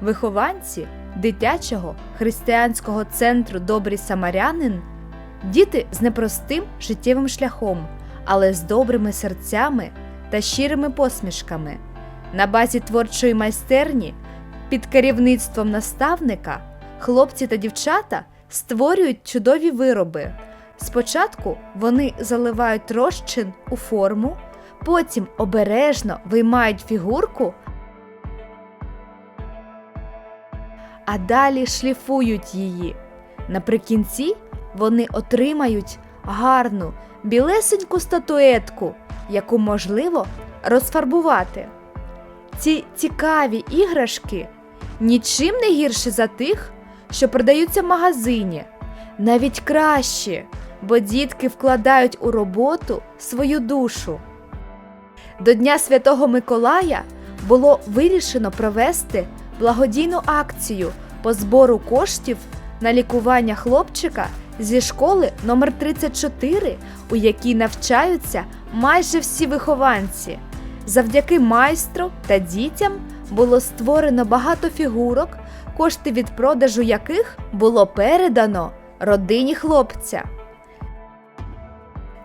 Вихованці дитячого християнського центру Добрий самарянин діти з непростим життєвим шляхом, але з добрими серцями та щирими посмішками. На базі творчої майстерні під керівництвом наставника хлопці та дівчата створюють чудові вироби. Спочатку вони заливають розчин у форму, потім обережно виймають фігурку, а далі шліфують її. Наприкінці вони отримають гарну білесеньку статуетку, яку можливо розфарбувати. Ці цікаві іграшки нічим не гірші за тих, що продаються в магазині, навіть кращі, бо дітки вкладають у роботу свою душу. До Дня Святого Миколая було вирішено провести благодійну акцію по збору коштів на лікування хлопчика зі школи номер 34, у якій навчаються майже всі вихованці. Завдяки майстру та дітям було створено багато фігурок, кошти від продажу яких було передано родині хлопця.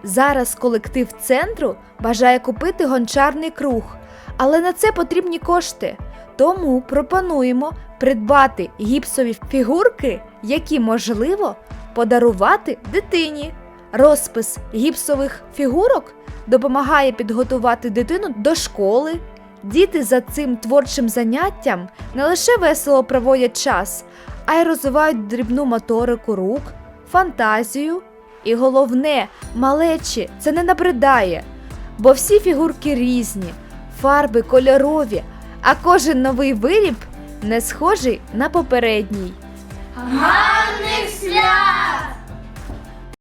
Зараз колектив центру бажає купити гончарний круг, але на це потрібні кошти. Тому пропонуємо придбати гіпсові фігурки, які можливо подарувати дитині. Розпис гіпсових фігурок допомагає підготувати дитину до школи. Діти за цим творчим заняттям не лише весело проводять час, а й розвивають дрібну моторику рук, фантазію. І головне, малечі це не набридає, бо всі фігурки різні, фарби кольорові, а кожен новий виріб не схожий на попередній. Свят!